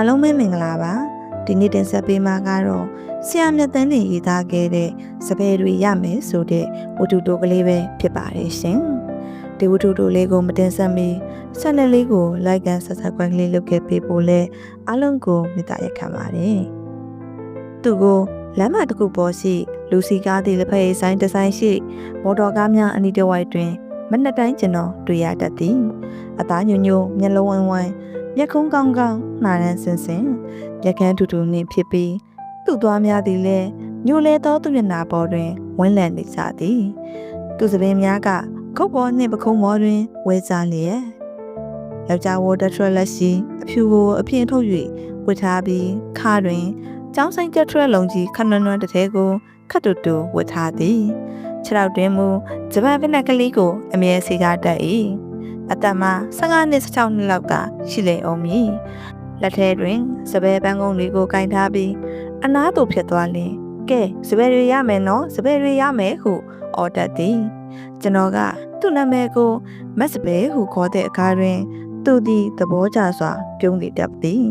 အားလုံးပဲမင်္ဂလာပါဒီနေ့တင်ဆက်ပေးမှာကတော့ဆရာမြတ်တန်းနေရေးသားခဲ့တဲ့စပယ်တွေရမယ်ဆိုတဲ့ဝတ္ထုတိုကလေးပဲဖြစ်ပါတယ်ရှင်ဒီဝတ္ထုတိုလေးကိုမတင်ဆက်မီဆက်လက်လေးကို like and subscribe လေးလုပ်ခဲ့ပေးဖို့လဲအားလုံးကိုမေတ္တာရက်ခံပါတယ်သူကိုလမ်းမတစ်ခုပေါ်ရှိလူစီကားသည့်လက်ဖက်ရည်ဆိုင်ဒီဇိုင်းရှိမော်တော်ကားများအနီးတစ်ဝိုက်တွင်မနက်တိုင်းကျွန်တော်တွေ့ရတတ်သည်အသားညိုညိုမျက်လုံးဝိုင်းဝိုင်း မျက်ခုံးကောင်းကောင်းနှာရန်စင်စင်မျက်ခမ်းထူထူနှင့်ဖြစ်ပြီးသူ့သွားများသည်လည်းညိုလေသောသူမျက်နာပေါ်တွင်ဝန်းလန့်နေကြသည်သူစပင်းများကခုတ်ပေါ်နှင့်ပခုံးပေါ်တွင်ဝဲစားလျက်ယောက်ျားဝတ်တထရလက်ရှိအဖြူကိုအပြင်ထုတ်၍ဝတ်ထားပြီးခါတွင်ကျောင်းဆိုင်တက်ထရက်လုံးကြီးခဏနွမ်းတစ်ထဲကိုခတ်တူတူဝတ်ထားသည်ခြေထောက်တွင်မူဂျပန်ဖိနက်ကလေးကိုအမြဲစီကားတတ်၏ အသက်မှာ15နှစ်16နှစ်လောက်ကရှိလေအောင်မည်လက်ထဲတွင်စပယ်ပန်းကုန်းလေးကိုကင်ထားပြီးအနားသို့ဖြစ်သွားလင်ကဲစပယ်တွေရမယ်နော်စပယ်တွေရမယ်ဟုအော်တတ်သည်ကျွန်တော်ကသူ့နာမည်ကိုမက်စပယ်ဟုခေါ်တဲ့အခါတွင် သူသည်သဘောကျစွာပြုံးနေတတ်သည်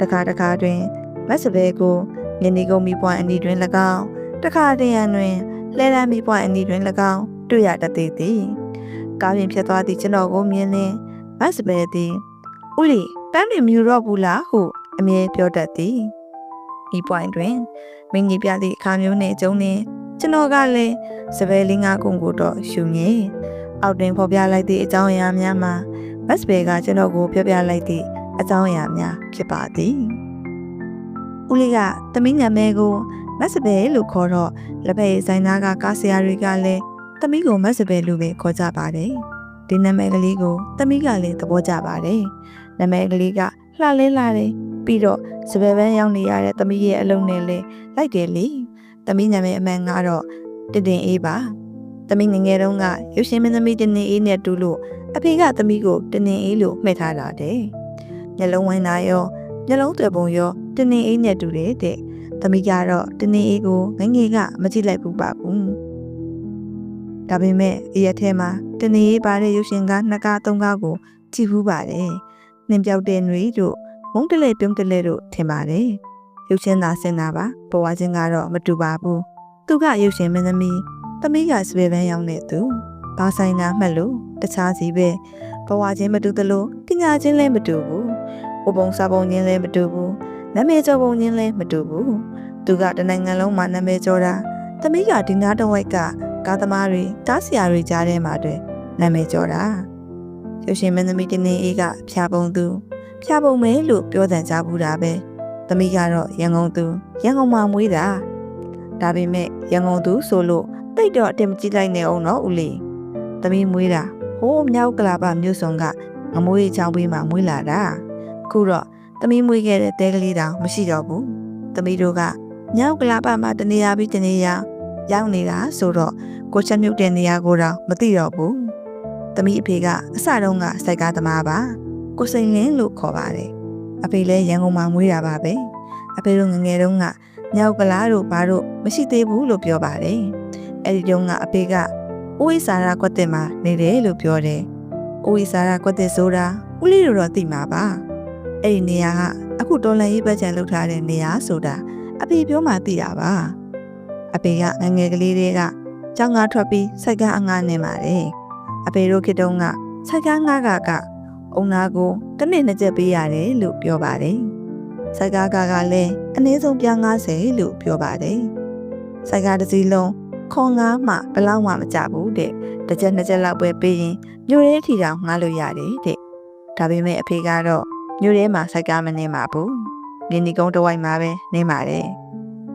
တခါတခါတွင်မက်စပယ်ကိုမြင်းဒီကုန်းမိပွိုင်းအနီတွင်၎င်းတခါတရံတွင်လဲလန်းမိပွိုင်းအနီတွင်၎င်းတွေ့ရတတ်သည်သည် ကားပြင်ဖြစ်သွားသည့်ကျွန်တော်ကိုမြင်လင်မက်စပယ်သည်ဦးလီပန်းတွေမြူတော့ဘူးလားဟုအမြဲပြောတတ်သည်ဤပွိုင်းတွင်မင်းကြီးပြသည့်အခါမျိုးနှင့်ကျုံနေကျွန်တော်ကလည်းစပယ်လင်းငါကုန်းကိုတော့ရှုငယ်အောက်တွင်ဖော်ပြလိုက်သည့်အကြောင်းအရာများမှာမက်စပယ်ကကျွန်တော်ကိုပြောပြလိုက်သည့်အကြောင်းအရာများဖြစ်ပါသည်ဦးလေးကသမီးနာမည်ကိုမက်စပယ်လို့ခေါ်တော့လက်ဖက်ရည်ဆိုင်သားကကားဆရာတွေကလည်း သမီးကိုမက်စပယ်လို့ပဲခေါ်ကြပါတယ်ဒီနာမည်ကလေးကိုသမီးကလည်းသဘောကျပါတယ်နာမည်ကလေးကလှလဲလှတယ်ပြီးတော့စပယ်ပန်းရောက်နေရတဲ့သမီးရဲ့အလုံးနဲ့လဲလိုက်တယ်လေသမီးနာမည်အမှန်ကတော့တင်တင်အေးပါသမီးငယ်ငယ်တုန်းကရုပ်ရှင်မင်းသမီးတင်တင်အေးနဲ့တူလို့အဖေကသမီးကိုတင်တင်အေးလို့မှတ်ထားတာတဲ့မျက်လုံးဝင်းသားရောမျက်လုံးသွယ်ပုံရောတင်တင်အေးနဲ့တူတယ်တဲ့သမီးကတော့တင်တင်အေးကိုငငယ်ကမကြည့်လိုက်ဘူးပါဘူး ဒါပေမဲ့အရက်ထဲမှာတင်တင်အေးပါတဲ့ရုပ်ရှင်ကနှစ်ကားသုံးကားကိုကြည့်ဘူးပါတယ်နှင်ပြောက်တဲ့ຫນွေတို့မုံတလဲပြုံးတလဲတို့ထင်ပါတယ်ရုပ်ရှင်သာစင်တာပါဘဝချင်းကတော့မတူပါဘူးသူကရုပ်ရှင်မင်းသမီးသမီးကစပယ်ပန်းရောက်နေသူဘာဆိုင်နာမှတ်လို့တခြားစီပဲဘဝချင်းမတူသလိုပညာချင်းလည်းမတူဘူးဟိုပုံစာပုံချင်းလည်းမတူဘူးနာမည်ကျော်ပုံချင်းလည်းမတူဘူးသူကတနိုင်ငံလုံးမှာနာမည်ကျော်တာသမီးကဒီနားတစ်ဝိုက်က ကားသမားတွေတားဆရာတွေကြားထဲမှာတွင်နာမည်ကျော်တာရုပ်ရှင်မင်းသမီးတင်းနေအေးကဖျားပုံသူဖျားပုံမဲလို့ပြောတဲ့ကြားဘူးတာပဲသမီးကတော့ရန်ကုန်သူရန်ကုန်မှာမွေးတာဒါပေမဲ့ရန်ကုန်သူဆိုလို့တိတ်တော့အတင်မကြည့်လိုက်နေအောင်နော်ဦးလေးသမီးမွေးတာဟိုးမြောက်ကလာပမြို့စုံကငမွေးချောင်းပေးမှမွေးလာတာခုတော့သမီးမွေးခဲ့တဲ့တဲကလေးတောင်မရှိတော့ဘူးသမီးတို့ကမြောက်ကလာပမှာတနေရာပြီးတနေရာ ရောက်နေတာဆိုတော့ကိုချက်မြုပ်တဲ့နေရာကိုတော့မသိတော့ဘူးသမီးအဖေကအစတုန်းကစိုက်ကားသမားပါကိုစိန်လင်းလို့ခေါ်ပါတယ်အဖေလည်းရန်ကုန်မှာမွေးတာပါပဲအဖေတို့ငငယ်တုန်းကမြောက်ကလားတို့ဘာတို့မရှိသေးဘူးလို့ပြောပါတယ်အဲ့ဒီတုန်းကအဖေကအိုးဝိစာရာကွက်တင်မှာနေတယ်လို့ပြောတယ်အိုးဝိစာရာကွက်တင်ဆိုတာဦးလေးတို့တော့သိမှာပါအဲ့ဒီနေရာကအခုတော်လန်ရေးဘက်ချန်လောက်ထားတဲ့နေရာဆိုတာအဖေပြောမှသိတာပါ အဖေကငငယ်ကလေးတွေကကျောင်းကားထွက်ပြီးစိုက်ကားအငားနေပါတယ်အဖေတို့ခေတ္တုန်းကစိုက်ကားငားကကအုံနာကိုတစ်နှစ်နှစ်ချက်ပေးရတယ်လို့ပြောပါတယ်။စိုက်ကားကကလည်းအနည်းဆုံးပြား90လို့ပြောပါတယ်။စိုက်ကားတစ်စီးလုံးခေါ်ငါးမှဘလောက်မှမကြဘူးတဲ့။တစ်ချက်နှစ်ချက်လောက်ပဲပေးရင်မြို့ရဲထီတောင်ငှားလို့ရတယ်တဲ့။ဒါပေမဲ့အဖေကတော့မြို့ရဲမှာစိုက်ကားမနေမှာဘူး။မြင်းဒီကုန်းတစ်ဝိုက်မှာပဲနေပါတယ်။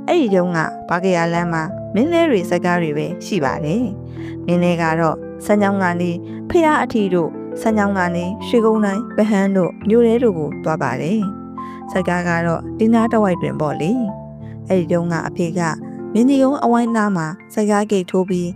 အဲ့ဒီတုန်းကဘာကရလမ်းမှာမင်းလဲတွေစိုက်ကားတွေပဲရှိပါတယ်။မင်းလဲကတော့စမ်းကြောင်းကနေဖះအထီတို့ဆန်းချောင်းကနေရွှေကုန်းတိုင်းဗဟန်းတို့မြို့ရဲတို့ကိုသွားပါတယ်။စိုက်ကားကတော့ဒီနားတဝိုက်တွင်ပေါ့လေ။အဲ့ဒီတုန်းကအဖေကမင်းဒီကုန်းအဝိုင်းသားမှာစိုက်ကားဂိတ်ထိုးပြီး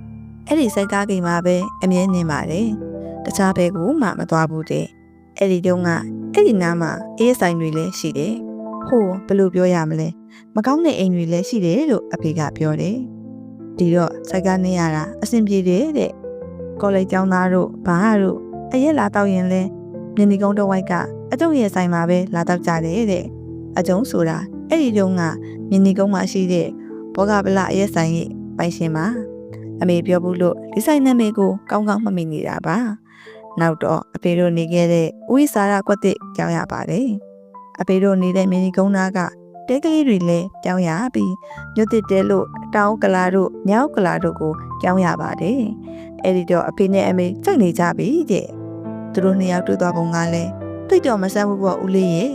အဲ့ဒီစိုက်ကားဂိတ်မှာပဲအမြဲနေပါတယ်။တခြားဘဲကိုမှမသွားဘူးတဲ့။အဲ့ဒီတုန်းကအဲ့ဒီနားမှာအေးဆိုင်တွေလည်းရှိတယ်။ ဟိုဘယ်လိုပြောရမလဲ။မကောင်းတဲ့အိမ်တွေလည်းရှိတယ်လို့အဖေကပြောတယ်။ဒီတော့စိုက်ကားနေရတာအဆင်ပြေတယ်တဲ့။ကောလိပ်ကျောင်းသားတို့ဘာတို့အရက်လာတော့ရင်လဲမြင်းဒီကုန်းတစ်ဝိုက်ကအအကျုံရဲ့ဆိုင်မှာပဲလာတော့ကြတယ်တဲ့အကျုံဆိုတာအဲ့ဒီတုန်းကမြင်းဒီကုန်းမှာရှိတဲ့ဘောဂဗလအရက်ဆိုင်ရဲ့ပိုင်ရှင်ပါအမေပြောဘူးလို့ဒီဆိုင်နာမည်ကိုကောင်းကောင်းမှတ်မိနေတာပါနောက်တော့အဖေတို့နေခဲ့တဲ့ဥိစာရကွက်တစ်ကြောင်းရပါတယ် အဖေတို့နေတဲ့မြင်းဒီကုန်းသားကတဲကလေးတွေလည်းကြောင်းရပြီးမြို့တစ်တဲလို့တောင်ကလာတို့မြောက်ကလာတို့ကိုကြောင်းရပါတယ်အဲ့ဒီတော့အဖေနဲ့အမေစိတ်နေကြပြီတဲ့သူတို့နှစ်ယောက်တွေ့သွားပုံကလည်းတိတ်တော့မဆန်းဘူးပေါ့ဦးလေးရဲ့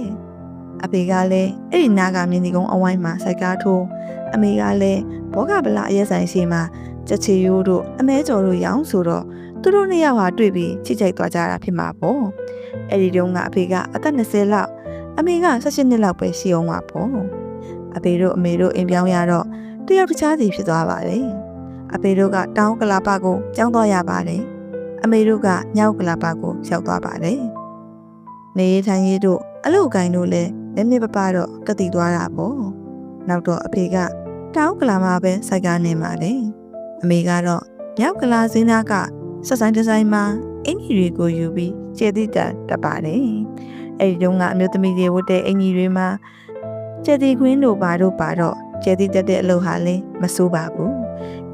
အဖေကလည်းအဲ့ဒီနားကမြင်းဒီကုန်းအဝိုင်းမှာစိုက်ကားထိုးအမေကလည်းဘောကဗလာအရက်ဆိုင်ရှိမှာချက်ချီရိုးတို့အမဲကျော်တို့ရောင်းဆိုတော့သူတို့နှစ်ယောက်ဟာတွေ့ပြီးချိတ်ချိတ်သွားကြတာဖြစ်မှာပေါ့အဲ့ဒီတုန်းကအဖေကအသက်20လောက် အမေက18နှစ်လောက်ပဲရှိအောင်ပါပေါ့အဖေတို့အမေတို့အိမ်ပြောင်းရတော့တယောက်တခြားစီဖြစ်သွားပါတယ်အဖေတို့ကတောင်းကလာပကိုကျောင်းသွားရပါတယ်အမေတို့ကညောက်ကလာပကိုရောက်သွားပါတယ်နေရထိုင်ရတို့အလုတ်ကိုင်းတို့လည်းနည်းနည်းပပတော့ကတိသွားတာပေါ့နောက်တော့အဖေကတောင်းကလာမှာပဲစိုက်ကားနေပါလေအမေကတော့မြောက်ကလာစင်းသားကဆက်ဆိုင်ဒီဇိုင်းမှာအင်ကြီးတွေကိုယူပြီးကျေတိတာတက်ပါတယ် အဲ့ဒီတုန်းကအမျိုးသမီးတွေဝတ်တဲ့အင်ကြီးတွေမှာကျေတိခွင်းတို့ပါတို့ပါတော့ကျေတိတက်တဲ့အလုပ်ဟာလည်းမဆိုးပါဘူး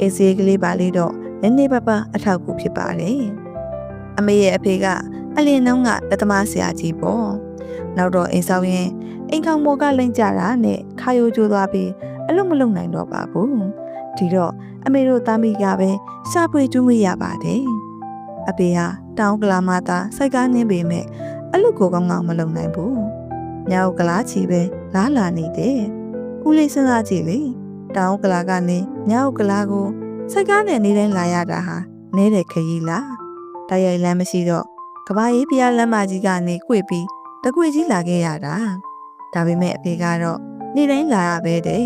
အေးစေးကလေးပါလေးတော့နည်းနည်းပပအထောက်အကူဖြစ်ပါတယ်အမေရဲ့အဖေကအလင်းနှောင်းကလက်သမားဆရာကြီးပေါ့နောက်တော့အိမ်ဆောင်ရင်အိမ်ခေါင်မော်ကလိမ့်ကြတာနဲ့ခါယိုကျိုးသွားပြီးအလုံးမလုံးနိုင်တော့ပါဘူးဒီတော့အမေတို့သားမိကပဲရှာဖွေတူးမရပါတယ်အဖေဟာတောင်းကလာမသာစိုက်ကားနင်းပေမဲ့ အလုကိုကောင်းကောင်းမလုံနိုင်ဘူးညောက်ကလာချီပဲလားလာနေတယ်ဦးလေးစဉ်းစားကြည့်လေတောင်းကလာကနေညောက်ကလာကိုစိုက်ကားနဲ့နေတိုင်းလာရတာဟာနဲတဲ့ခရီးလားတိုက်ရိုက်လမ်းမရှိတော့ကဘာကြီးဖျားလမ်းမကြီးကနေ꿰ပြီးတကွေကြီးလာခဲ့ရတာဒါပေမဲ့အဖေကတော့နေတိုင်းလာရပဲတဲ့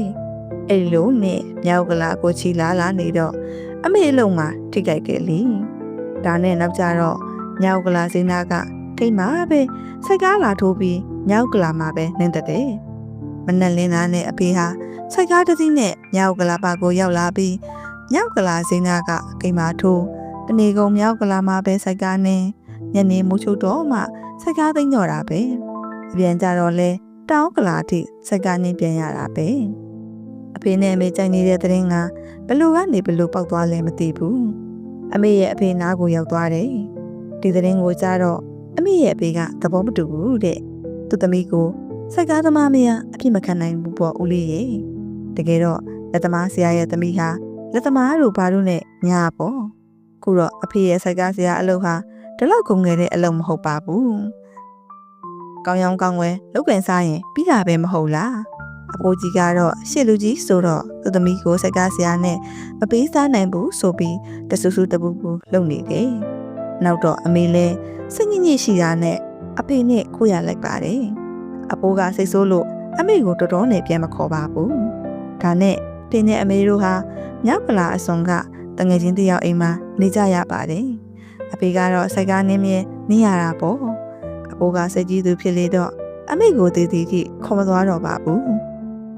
အဲ့လိုနဲ့မြောက်ကလာကိုချီလာလာနေတော့အမေအလုံးမှာထိကြိုက်ခဲ့လीဒါနဲ့နောက်ကြတော့မြောက်ကလာစင်းသားက ထိတ်မှာပဲစိုက်ကားလာထိုးပြီးမြောက်ကလာမှာပဲနင်းတဲ့မနက်လင်းသားနဲ့အဖေဟာစိုက်ကားတစ်စီးနဲ့မြောက်ကလာပါကိုရောက်လာပြီးမြောက်ကလာစင်းသားကကိမာထိုးတနေကုန်မြောက်ကလာမှာပဲစိုက်ကားနဲ့ညနေမိုးချုပ်တော့မှစိုက်ကားသိမ်းတော့တာပဲအပြန်ကြတော့လဲတောင်းကလာထိစိုက်ကားနေပြန်ရတာပဲအဖေနဲ့အမေကြိုင်နေတဲ့တဲ့ရင်ကဘလို့ကနေဘလို့ပောက်သွားလဲမသိဘူးအမေရဲ့အဖေနားကိုရောက်သွားတယ်ဒီတဲ့ရင်ကိုကြားတော့အ မေရဲ့အဖေကသဘောမတူဘူးတဲ့သူသမီးကိုစိုက်ကားသမားမရအဖြစ်မခံနိုင်ဘူးပေါ့ဦးလေးရဲ့တကယ်တော့လက်သမားဆရာရဲ့သမီးဟာလက်သမားတို့ဘာလို့နဲ့ညာပေါ့ခုတော့အဖေရဲ့စိုက်ကားဆရာအလုပ်ဟာဒီလောက်ကုန်ငယ်တဲ့အလုပ်မဟုတ်ပါဘူးကောင်းရောင်းကောင်းဝဲလုတ်ကန်စားရင်ပြီးတာပဲမဟုတ်လားအဖိုးကြီးကတော့ရှစ်လူကြီးဆိုတော့သူသမီးကိုစကားဆရာနဲ့မပေးစားနိုင်ဘူးဆိုပြီးတဆူဆူတပူပူလုပ်နေတယ် နောက်တော့အမေလဲစိတ်ညစ်ညစ်ရှိတာနဲ့အဖေနဲ့ခိုးရလိုက်ပါတယ်အဖိုးကစိတ်ဆိုးလို့အမေကိုတော်တော်နဲ့ပြန်မခေါ်ပါဘူးဒါနဲ့ဖေနဲ့အမေတို့ဟာမြောက်ကလာအစုံကတငယ်ချင်းတယောက်အိမ်မှာနေကြရပါတယ်အဖေကတော့စိုက်ကားနင်းမြဲနေရတာပေါ့အဖိုးကစိတ်ကြီးသူဖြစ်လေတော့အမေကိုတည်တည်ထိခေါ်မသွားတော့ပါဘူး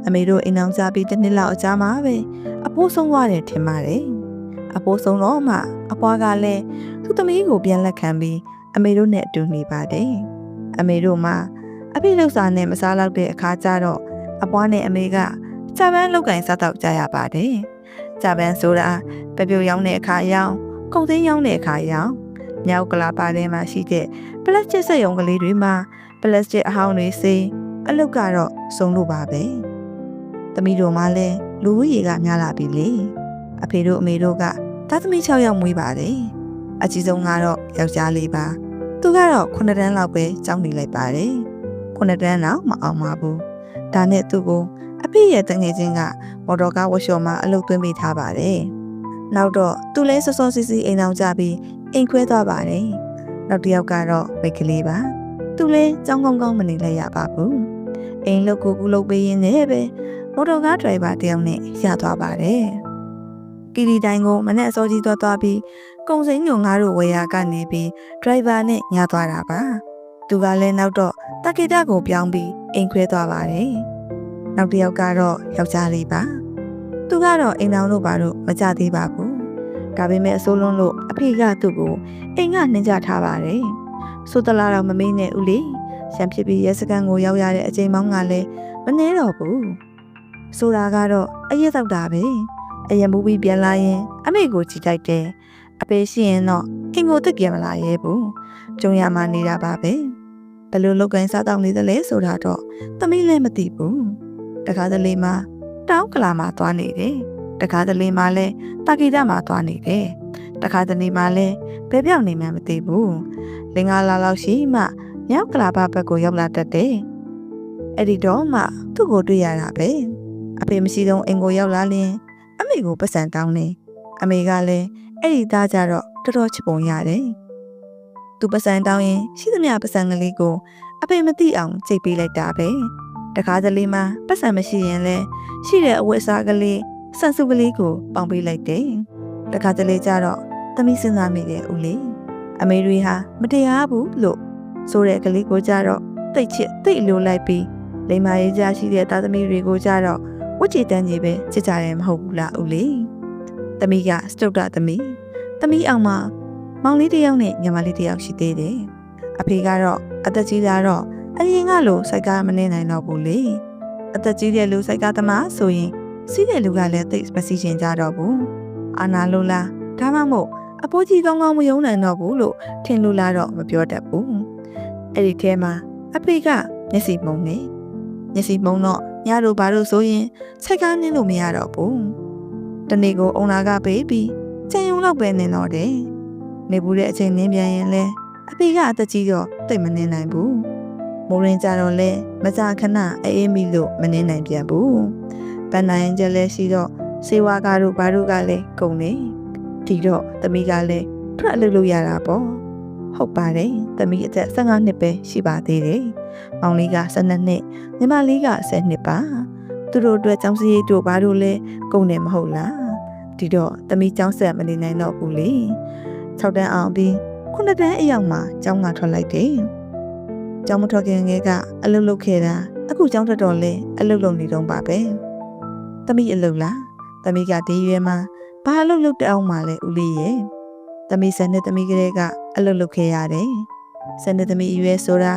အမေတို့အိမ်အောင်ကြပြီးတစ်နှစ်လောက်အကြာမှာပဲအဖိုးဆုံးသွားတယ်ထင်ပါတယ်အဖိုးဆုံးတော့မှအဖွားကလည်း သူ့သမီးကိုပြန်လက်ခံပြီးအမေတို့နဲ့အတူနေပါတယ်အမေတို့မှအဖေလောက်စာနဲ့မစားတော့တဲ့အခါကျတော့အဖွားနဲ့အမေကဂျပန်လောက်ကင်စားတော့ကြရပါတယ်ဂျပန်ဆိုတာပပြိုရောင်းတဲ့အခါရောင်းကုန်သိန်းရောင်းတဲ့အခါရောင်းမြောက်ကလာပါထဲမှာရှိတဲ့ပလတ်စတစ်စက်ရုံကလေးတွေမှာပလတ်စတစ်အဟောင်းတွေစေးအလုတ်ကတော့စုံလို့ပါပဲ။သမီးတို့မှလည်းလူဦးရေကများလာပြီလေ။အဖေတို့အမေတို့ကသားသမီး6ယောက်မွေးပါတယ်။ အကြီးဆုံးကတော့ယောက်ျားလေးပါ။သူကတော့9တန်းလောက်ပဲကျောင်းနေလိုက်ပါတယ်။9တန်းတော့မအောင်ပါဘူး။ဒါနဲ့သူ့ကိုအဖေရဲ့တငယ်ချင်းကမော်တော်ကားဝက်ရှော့မှာအလုပ်သွင်းပေးထားပါတယ်။နောက်တော့သူလဲစောစောစီးစီးအိမ်အောင်ကြပြီးအိမ်ခွဲသွားပါတယ်။နောက်တစ်ယောက်ကတော့မိတ်ကလေးပါ။သူလဲကြောင်းကောင်းကောင်းမနေလိုက်ရပါဘူး။အိမ်လုတ်ကိုကူလုတ်ပေးရင်းနဲ့ပဲမော်တော်ကားဒရိုင်ဘာတယောက်နဲ့ရသွားပါတယ်။ကီလီတိုင်းကိုမနဲ့အစောကြီးသွားသွားပြီး ကုံစိမ်းညုံငါတို့ဝယ်ရကနေပြီးဒရိုင်ဘာနဲ့ညသွားတာပါ။သူကလည်းနောက်တော့တက္ကေတကိုပြောင်းပြီးအိမ်ခွဲသွားပါတယ်။နောက်တစ်ယောက်ကတော့ယောက်ျားလေးပါ။သူကတော့အိမ်တော်တို့ဘာလို့မကြသေးပါဘူး။ဒါပေမဲ့အစိုးလုံးလို့အဖေကသူ့ကိုအိမ်ကနှင်ကြထားပါတယ်။ဆိုတလာတော့မမေးနဲ့ဦးလေးရှမ်းဖြစ်ပြီးရဲစခန်းကိုရောက်ရတဲ့အချိန်မောင်းကလည်းမနှဲတော့ဘူးဆိုတာကတော့အရက်တော့တာပဲအရင်မူပြီးပြန်လာရင် အမေကိုကြည့်တိုက်တယ် အပေရှိရင်တော့အိမ်ကိုတက်ပြန်မလာရဲဘူးကြုံရမှနေတာပါပဲဘယ်လိုလုပ်ကိုင်းစားတော့နေသလဲဆိုတာတော့သမီးလည်းမသိဘူးတခါတလေမှတောင်းကလာမှသွားနေတယ်တခါတလေမှလည်းတာဂီတမှသွားနေတယ်တခါတလေမှလည်းဘယ်ပြောင်းနေမှမသိဘူးလင်္ကာလာလောက်ရှိမှမြောက်ကလာဘဘက်ကိုရောက်လာတတ်တယ်အဲ့ဒီတော့မှသူ့ကိုတွေ့ရတာပဲအဖေမရှိတော့အိမ်ကိုရောက်လာရင်အမေကိုပတ်စံတောင်းနေအမေကလည်း အဲ့ဒီသားကြတော့တော်တော်ချစ်ပုံရတယ်သူပတ်စံတောင်းရင်ရှိသမျှပတ်စံကလေးကိုအဖေမသိအောင်ကြိတ်ပေးလိုက်တာပဲတခါတလေမှပတ်စံမရှိရင်လည်းရှိတဲ့အဝတ်အစားကလေးဆန်စုကလေးကိုပေါင်ပေးလိုက်တယ်တခါတလေကျတော့သမီးစဉ်းစားမိတယ်ဦးလေးအမေတွေဟာမတရားဘူးလို့ဆိုတဲ့ကလေးကိုကြတော့တိတ်ချစ်တိတ်လိုလိုက်ပြီးလိမ္မာရေးကြရှိတဲ့သားသမီးတွေကိုကြတော့ဝတ်ချီတန်းကြီးပဲချစ်ကြတယ်မဟုတ်ဘူးလားဦးလေး သမီးကစတုတ်တသမီးသမီးအောင်မမောင်လေးတစ်ယောက်နဲ့ညီမလေးတစ်ယောက်ရှိသေးတယ်အဖေကတော့အသက်ကြီးလာတော့အရင်ကလိုစိုက်ကားမနေနိုင်တော့ဘူးလေအသက်ကြီးတဲ့လူစိုက်ကားသမားဆိုရင်စီးတဲ့လူကလည်းသိမစီချင်ကြတော့ဘူးအာနာလိုလားဒါမှမဟုတ်အဖိုးကြီးကောင်းကောင်းမယုံနိုင်တော့ဘူးလို့ထင်လို့လားတော့မပြောတတ်ဘူးအဲ့ဒီထဲမှာအဖေကမျက်စိမှုံနေမျက်စိမှုံတော့ညတို့ဘာလို့ဆိုရင်စိုက်ကားနင်းလို့မရတော့ဘူး တနေ့ကိုအုံနာကပေးပြီးကြံယုံတော့ပဲနင်းတော့တယ်နေဘူးတဲ့အချိန်နင်းပြန်ရင်လဲအဖေကအသက်ကြီးတော့တိတ်မနေနိုင်ဘူးမိုးရင်ကြတော့လဲမကြခဏအေးအေးမိလို့မနေနိုင်ပြန်ဘူးပန်းနိုင်ကြလဲရှိတော့စေဝါကားတို့ဘာတို့ကလည်းကုန်နေဒီတော့သမီးကလည်းထွက်လို့လို့ရတာပေါ့ဟုတ်ပါတယ်သမီးအသက်15နှစ်ပဲရှိပါသေးတယ်မောင်လေးက12နှစ်ညီမလေးက10နှစ်ပါ သူတို့အတွက်ចောင်းစရိတ်တို့ဘာတို့လဲကုန်တယ်မဟုတ်လားဒီတော့သမီးចောင်းဆက်မနေနိုင်တော့ဘူးလေ6တန်းအောင်ပြီးခုနှစ်တန်းအရောက်မှာကျောင်းကထွက်လိုက်တယ်။ကျောင်းမထွက်ခင်ကကအလုပ်လုပ်ခဲ့တာအခုကျောင်းထွက်တော့လဲအလုပ်လုပ်နေတော့ပါပဲ။သမီးအလုပ်လား။သမီးကဒီရွယ်မှာဘာအလုပ်လုပ်တအောင်မှလဲဦးလေးရဲ့။သမီးဆန်တဲ့သမီးကလေးကအလုပ်လုပ်ခဲ့ရတယ်။ဆန်တဲ့သမီးရွယ်ဆိုတာ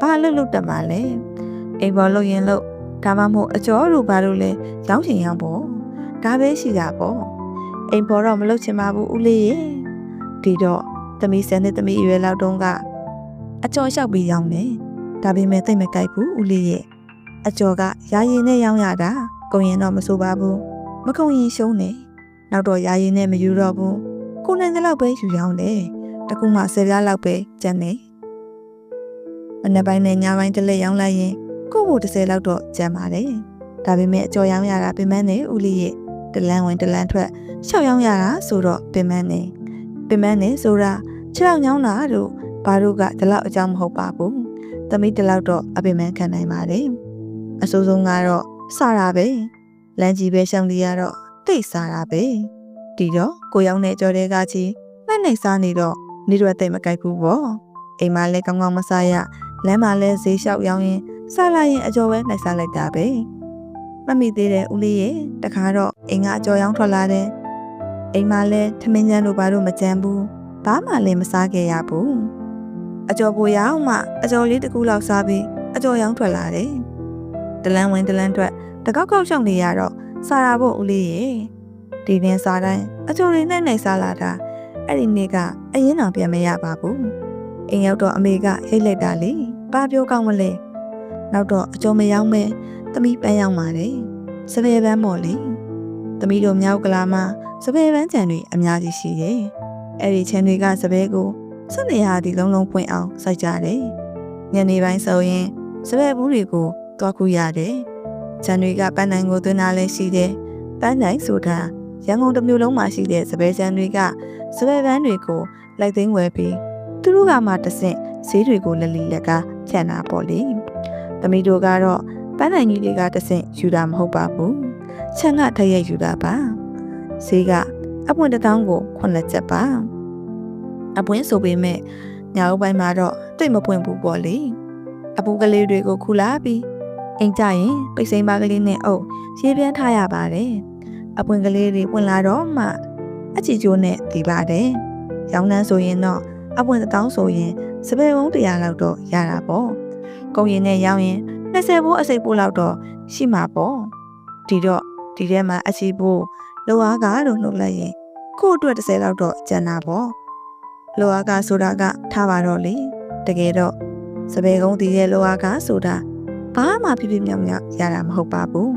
ဘာအလုပ်လုပ်တတ်မှလဲ။အိမ်ပေါ်လုပ်ရင်လုပ် ဒါမှမဟုတ်အကျော်တို့ဘာလို့လဲရောင်းချင်ရောင်းပေါ့။ဒါပဲရှိတာပေါ့။အိမ်ပေါ်တော့မလုပ်ချင်ပါဘူးဦးလေးရဲ့။ဒီတော့သမီးဆန်တဲ့သမီးအရွယ်လောက်တုန်းကအကျော်လျှောက်ပြီးရောင်းတယ်။ဒါပေမဲ့သိမ့်မကြိုက်ဘူးဦးလေးရဲ့အကျော်ကရာရင်နဲ့ရောင်းရတာကုန်ရင်တော့မဆိုပါဘူး။မကုန်ရင်ရှုံးတယ်။နောက်တော့ရာရင်နဲ့မယူတော့ဘူး။ကိုနိုင်တဲ့လောက်ပဲယူရောင်းတယ်။တကူမှဆယ်ပြားလောက်ပဲကျန်တယ်။မနေ့ပိုင်းနဲ့ညပိုင်းတစ်လက်ရောင်းလိုက်ရင် ကို့ဘို30လောက်တော့ကျန်ပါတယ်။ဒါပေမဲ့အကျော်ရောင်းရတာပြင်မနဲ့ဦးလေးရဲ့တလန်းဝင်တလန်းထွက်ရှောက်ရောင်းရတာဆိုတော့ပြင်မနဲ့ပင်မနဲ့ဆိုတာခြေထောက်ညောင်းတာတို့ဘာတို့ကဒီလောက်အကြောင်းမဟုတ်ပါဘူး။သမီးဒီလောက်တော့အပင်မခံနိုင်ပါတယ်။အဆိုးဆုံးကတော့စတာပဲ။လမ်းကြီးပဲရှောင်းလီရတော့တိတ်စားတာပဲ။ဒီတော့ကိုရောက်တဲ့ကြော်တဲ့ကကြီးလက်နဲ့စားနေတော့နေတော့တိတ်မကြိုက်ဘူးပေါ့။အိမ်မှာလည်းကောင်းကောင်းမစားရလမ်းမှာလည်းဈေးလျှောက်ရောင်းရင် စားလိုက်ရင်အကျော်ပဲနှိုက်စားလိုက်တာပဲ။မမိသေးတဲ့ဦးလေးရဲ့တခါတော့အိမ်ကအကျော်ရောင်းထွက်လာတယ်အိမ်မှာလည်းထမင်းကျန်းတို့ဘာလို့မကြမ်းဘူးဘာမှလည်းမစားခဲ့ရဘူးအကျော်ပူရအောင်မှအကျော်လေးတစ်ခုလောက်စားပြီးအကျော်ရောင်းထွက်လာတယ်တလန်းဝင်တလန်းထွက်တကောက်ကောက်ရှောင်နေရတော့စားရဖို့ဦးလေးရဲ့ဒီနေ့စားတိုင်းအကျော်လေးနဲ့နဲ့စားလာတာအဲ့ဒီနေ့ကအရင်တော့ပြန်မရပါဘူးအိမ်ရောက်တော့အမေကရိတ်လိုက်တာလေဘာပြောကောင်းမလဲ နောက်တော့အကျော်မရောက်မဲသမီးပန်းရောက်ပါတယ်စပယ်ပန်းပေါ့လေသမီးတို့မြောက်ကလာမှာစပယ်ပန်းချံတွေအများကြီးရှိရဲ့။အဲ့ဒီချံတွေကစပယ်ကိုစွနေရာဒီလုံးလုံးပွင့်အောင်စိုက်ကြတယ်။ညနေပိုင်းဆိုရင်စပယ်ဘူးတွေကိုတွားခုရတယ်။ချံတွေကပန်းနိုင်ကိုသွင်းတာလည်းရှိတယ်။ပန်းနိုင်ဆိုတာရန်ကုန်တစ်မျိုးလုံးမှာရှိတဲ့စပယ်ချံတွေကစပယ်ပန်းတွေကိုလိုက်သိမ်းဝယ်ပြီးသူတို့ကမှတဆင့်ဈေးတွေကိုလက်လီလက်ကဖြန့်တာပေါ့လေ။ သမီးတို့ကတော့ပန်းနိုင်ကြီးတွေကတဆင့်ယူတာမဟုတ်ပါဘူး။ချံကထည့်ရယူတာပါ။ဈေးကအပွင့်တစ်တောင်းကိုခွန်လက်ချက်ပါအပွင့်ဆိုပေမဲ့ညအုပ်ပိုင်းမှာတော့တိတ်မပွင့်ဘူးပေါ့လေအပူကလေးတွေကိုခူလာပြီးအိမ်ကြရင်ပိတ်စိမ်းပါကလေးနဲ့အုပ်ရေပြန်းထားရပါတယ်အပွင့်ကလေးတွေပွင့်လာတော့မှအချီကျိုးနဲ့ဒီပါတယ်ရောင်းနှန်းဆိုရင်တော့အပွင့်တစ်တောင်းဆိုရင်စပယ်ဝုံး100လောက်တော့ရတာပေါ့ ကုန်ရင်နဲ့ရောင်းရင်20ဘိုးအစိပ်ဘိုးလောက်တော့ရှိမှာပေါ့ဒီတော့ဒီထဲမှာအချီဘိုးလောအားကလို့နှုတ်လိုက်ရင်ကို့အတွက်30လောက်တော့ကျန်တာပေါ့လောအားကဆိုတာကထားပါတော့လေတကယ်တော့စပယ်ကုန်းတည်ရဲ့လောအားကဆိုတာဘာမှပြပြမြောက်မြောက်ရတာမဟုတ်ပါဘူး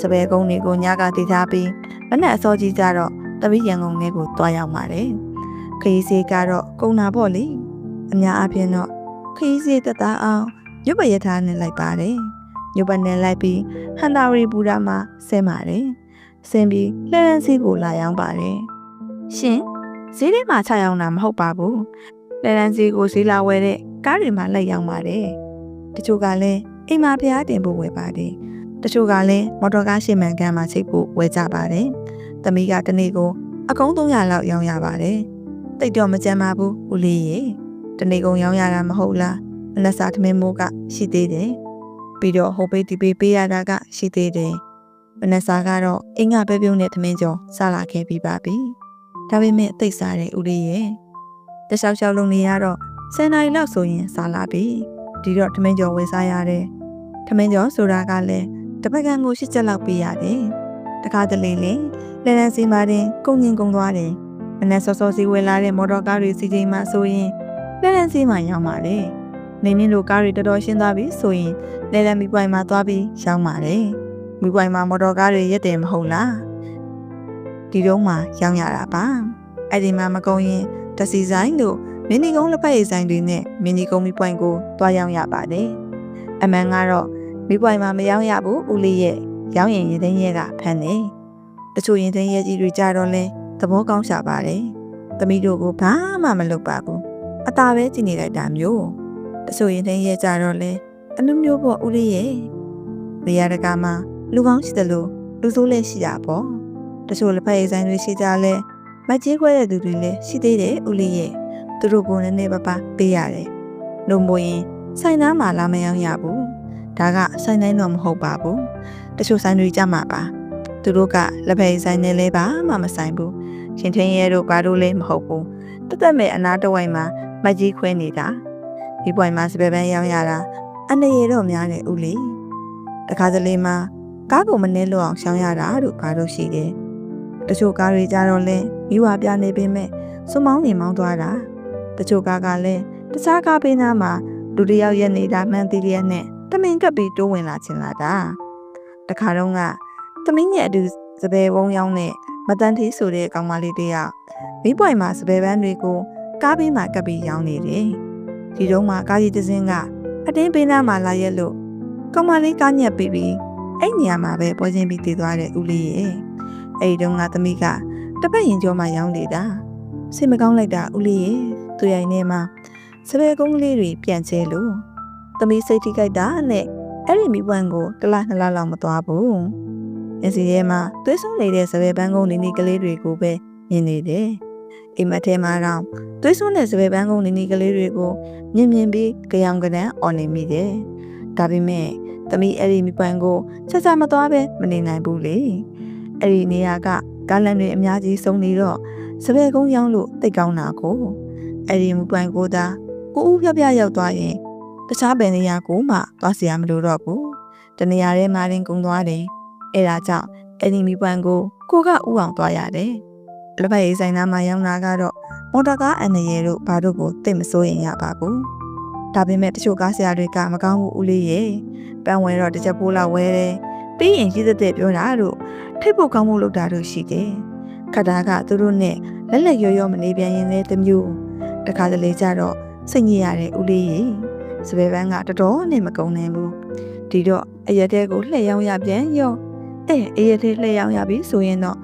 စပယ်ကုန်းတွေကိုညကတည်ထားပြီးမနဲ့အစောကြီးကြတော့တပိရန်ကုန်လေးကိုတွားရောက်ပါတယ်ခရီးစေးကတော့ကုံနာပေါ့လေအများအားဖြင့်တော့ခရီးစေးတက်တာအောင် ရုပ်ပရထားနဲ့လိုက်ပါတယ်ရုပ်ပနဲ့လိုက်ပြီးဟန်တာရီဘူရာမှာဆင်းပါတယ်ဆင်းပြီးလှည့်လန်းစီးကိုလာရောက်ပါတယ်ရှင်ဈေးထဲမှာချရောက်တာမဟုတ်ပါဘူးလှည့်လန်းစီးကိုဈေးလာဝယ်တဲ့ကားတွေမှာလိုက်ရောက်ပါတယ်တချို့ကလည်းအိမ်မှာဖျားတင်ဖို့ဝယ်ပါတယ်တချို့ကလည်းမော်တော်ကားရှင်းမှန်ကန်မှာချိတ်ဖို့ဝယ်ကြပါတယ်သမီးကတနေ့ကိုအကုန်း300လောက်ရောင်းရပါတယ်တိတ်တော့မကြမ်းပါဘူးဦးလေးရေတနေ့ကုန်ရောင်းရတာမဟုတ်လား မနက်စာထမင်းမိုးကရှိသေးတယ်ပြီးတော့ဟိုပေးဒီပေးပေးရတာကရှိသေးတယ်မနက်စာကတော့အင်္ဂါပဲပြုံးနဲ့ထမင်းကျော်စားလာခဲ့ပြီးပါပြီဒါပေမဲ့တိတ်စားတဲ့ဦးလေးရေတခြားချောက်လုံးနေရတော့10နာရီလောက်ဆိုရင်စားလာပြီဒီတော့ထမင်းကျော်ဝယ်စားရတယ်ထမင်းကျော်ဆိုတာကလည်းတပတ်ကန်ကိုရှစ်ချက်လောက်ပေးရတယ်တခါတလေလေလဲလန်းစီမာတင်ကုန်ငင်ကုန်သွားတယ်မနက်စောစောစီဝယ်လာတဲ့မော်တော်ကားတွေစီချိန်မှဆိုရင်လဲလန်းစီမာရောက်ပါတယ် နေနေလိုကားတွေတော်တော်ရှင်းသွားပြီဆိုရင်လဲလန်းမိပွိုင်မှာသွားပြီးရောက်ပါတယ်မိပွိုင်မှာမော်တော်ကားတွေရက်တယ်မဟုတ်လားဒီတော့မှရောင်းရတာပါအဲ့ဒီမှာမကုန်ရင်တစီဆိုင်တို့မင်းနီကုန်းလက်ဖက်ရည်ဆိုင်တွေနဲ့မင်းနီကုန်းမိပွိုင်ကိုတွားရောင်းရပါတယ်အမှန်ကတော့မိပွိုင်မှာမရောင်းရဘူးဦးလေးရဲ့ရောင်းရင်ရင်သိန်းရဲကဖမ်းတယ်တချို့ရင်သိန်းရဲကြီးတွေကြတော့လဲသဘောကောင်းရှာပါတယ်သမီးတို့ကဘာမှမလုပ်ပါဘူးအသာပဲကြည်နေလိုက်တာမျိုး တချို့ရင်သိန်းရဲကြတော့လဲအနုမျိုးပေါ့ဦးလေးရဲ့နေရာတကာမှာလူကောင်းရှိတယ်လို့လူဆိုးလည်းရှိတာပေါ့တချို့လက်ဖက်ရည်ဆိုင်တွေရှိကြလဲမကြီးခွဲတဲ့သူတွေလည်းရှိသေးတယ်ဦးလေးရဲ့သူတို့ကနည်းနည်းပါးပါးပေးရတယ်လုံမို့ရင်ဆိုင်သားမှာလာမရောင်းရဘူးဒါကဆိုင်တိုင်းတော့မဟုတ်ပါဘူးတချို့ဆိုင်တွေကြမှာပါသူတို့ကလက်ဖက်ရည်ဆိုင်နဲ့လဲပါမှမဆိုင်ဘူးရှင်ထင်းရဲတို့ဘာတို့လဲမဟုတ်ဘူးတသက်မဲ့အနာတဝိုင်မှာမကြီးခွဲနေတာ ဒီပွိုင်မှာစပယ်ပန်းရောင်းရတာအနေရတော့များတယ်ဦးလေးတခါတလေမှာကားကိုမနှဲလို့အောင်ရှောင်းရတာတို့ဘာလို့ရှိတယ်တချို့ကားတွေကြတော့လဲမိဝပြနေပေမဲ့စွမောင်းနေမောင်းသွားတာတချို့ကားကလည်းတခြားကားပေးနာမှာလူတစ်ယောက်ရက်နေတာမှန်သေးလျက်နဲ့တမင်ကပ်ပြီးတိုးဝင်လာချင်လာတာတခါတော့ကသမင်းရဲ့အတူစပယ်ဝုံရောင်းနဲ့မတန်သေးဆိုတဲ့ကောင်မလေးတယောက်မိပွိုင်မှာစပယ်ပန်းတွေကိုကားဘေးမှာကပ်ပြီးရောင်းနေတယ် ဒီတော့မှကားကြီးတစ်စင်းကအတင်းပေးနာမှာလာရက်လို့ကောင်မလေးကားညက်ပြီးပြီးအဲ့နေရာမှာပဲပွဲချင်းပြီးတည်သွားတဲ့ဦးလေးရဲ့အဲ့ဒီတော့ကသမီးကတပတ်ရင်ကျော်မှရောင်းနေတာစိတ်မကောင်းလိုက်တာဦးလေးရဲ့သူရိုင်ထဲမှာစပယ်ကုန်းကလေးတွေပြန်ကျဲလို့သမီးစိတ်ထိခိုက်တာနဲ့အဲ့ဒီမိပွန်းကိုတစ်လားနှစ်လားလောက်မသွားဘူး။အစီရဲမှာသွေးဆုံးနေတဲ့စပယ်ပန်းကုန်းနေနေကလေးတွေကိုပဲမြင်နေတယ်။ အိမ်မက်ထဲမှာတော့သွေးဆုံးတဲ့စပယ်ပန်းကုန်းနေနေကလေးတွေကိုမြင်မြင်ပြီးကြောင်ကနန်းအော်နေမိတယ်။ဒါပေမဲ့သမီးအဲ့ဒီမိပွန်းကိုဆက်ဆက်မသွားပဲမနေနိုင်ဘူးလေ။အဲ့ဒီနေရာကကားလန်တွေအများကြီးစုံနေတော့စပယ်ကုန်းရောင်းလို့တိတ်ကောင်းတာကိုအဲ့ဒီမိပွန်းကိုသာကိုဦးပြပြရောက်သွားရင်တခြားဘယ်နေရာကိုမှသွားစရာမလိုတော့ဘူးတနေရာထဲမှာရင်ကုံသွားတယ်အဲဒါကြောင့်အဲ့ဒီမိပွန်ကိုကိုကဥအောင်သွားရတယ် လက်ပတ်ရေးဆိုင်သားမှာရောက်လာကတော့မော်တော်ကားအန်နရဲတို့ဘာတို့ကိုသိမစိုးရင်ရပါဘူးဒါပေမဲ့တချို့ကားဆရာတွေကမကောင်းဘူးဦးလေးရေပန်းဝဲတော့တစ်ချက်ပိုးလောက်ဝဲတယ်ပြီးရင်ကြီးသက်သက်ပြောတာတို့ထိတ်ဖို့ကောင်းမှုလုပ်တာတို့ရှိတယ်ခတာကသူတို့နဲ့လက်လက်ရောရောမနေပြန်ရင်လည်းတမျိုးတခါတလေကျတော့စိတ်ညစ်ရတဲ့ဦးလေးရေစပယ်ပန်းကတော်တော်နဲ့မကုန်နိုင်ဘူးဒီတော့အရက်တဲကိုလှည့်ရောင်းရပြန်ရောအဲအရက်တဲလှည့်ရောင်းရပြီဆိုရင်တော့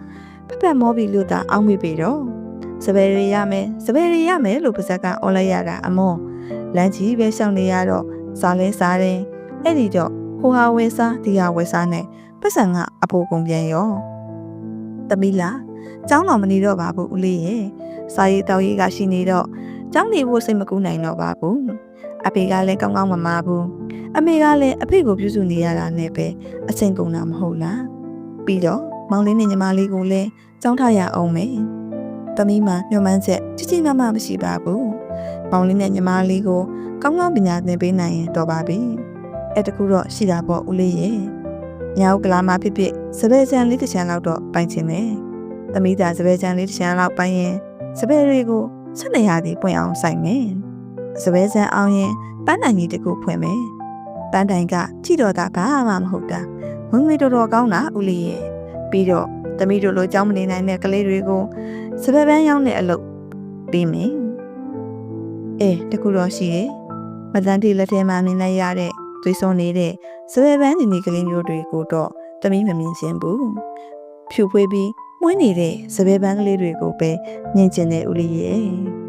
ဖက်ဖက်မောပြီလို့သာအောင်းမိပြီတော့စပယ်ရီရမယ်စပယ်ရီရမယ်လို့ပါဇက်ကအော်လိုက်ရတာအမောလမ်းကြီးပဲရှောင်နေရတော့စားလဲစားတယ်အဲ့ဒီတော့ဟိုဟာဝဲစားဒီဟာဝဲစားနဲ့ပတ်စံကအဖိုးကုန်ပြန်ရောသမီးလားကျောင်းတော်မနေတော့ပါဘူးဦးလေးရဲ့စာရေးတောက်ရေးကရှိနေတော့ကျောင်းနေဖို့စိတ်မကူးနိုင်တော့ပါဘူးအဖေကလည်းကောင်းကောင်းမမဘူးအမေကလည်းအဖေကိုပြုစုနေရတာနဲ့ပဲအချိန်ကုန်တာမဟုတ်လားပြီးတော့ မောင်လေးနဲ့ညီမလေးကိုလည်းကြောင်းထားရအောင်မယ်သမီးမှညှို့မှန်းချက်ကြီးကြီးမားမားမရှိပါဘူးမောင်လေးနဲ့ညီမလေးကိုကောင်းကောင်းပညာသင်ပေးနိုင်ရင်တော်ပါပြီအဲ့တခုတော့ရှိတာပေါ့ဦးလေးရဲ့ညာဦးကလာမဖြစ်ဖြစ်စပယ်ချန်လေးတစ်ချမ်းလောက်တော့ပိုင်ချင်တယ်သမီးသားစပယ်ချန်လေးတစ်ချမ်းလောက်ပိုင်ရင်စပယ်တွေကိုဆက်နေရသည်ပွင့်အောင်ဆိုင်မယ်စပယ်ချန်အောင်ရင်ပန်းတိုင်ကြီးတစ်ခုဖွင့်မယ်ပန်းတိုင်ကကြည့်တော့တာဘာမှမဟုတ်တာဝင်ငွေတော်တော်ကောင်းတာဦးလေးရဲ့ ပြီးတော့သမီးတို့လိုကြောင်းမနေနိုင်တဲ့ကလေးတွေကိုစပယ်ပန်းရောက်တဲ့အလုပ်ပြီးမယ်အဲတခုတော့ရှိတယ်မတန်တီလက်ထဲမှာမြင်လိုက်ရတဲ့သွေးစွန်နေတဲ့စပယ်ပန်းဒီနီကလေးမျိုးတွေကိုတော့သမီးမမြင်ချင်ဘူးဖြူဖွေးပြီးမွေးနေတဲ့စပယ်ပန်းကလေးတွေကိုပဲမြင်ချင်တဲ့ဦးလေးရဲ့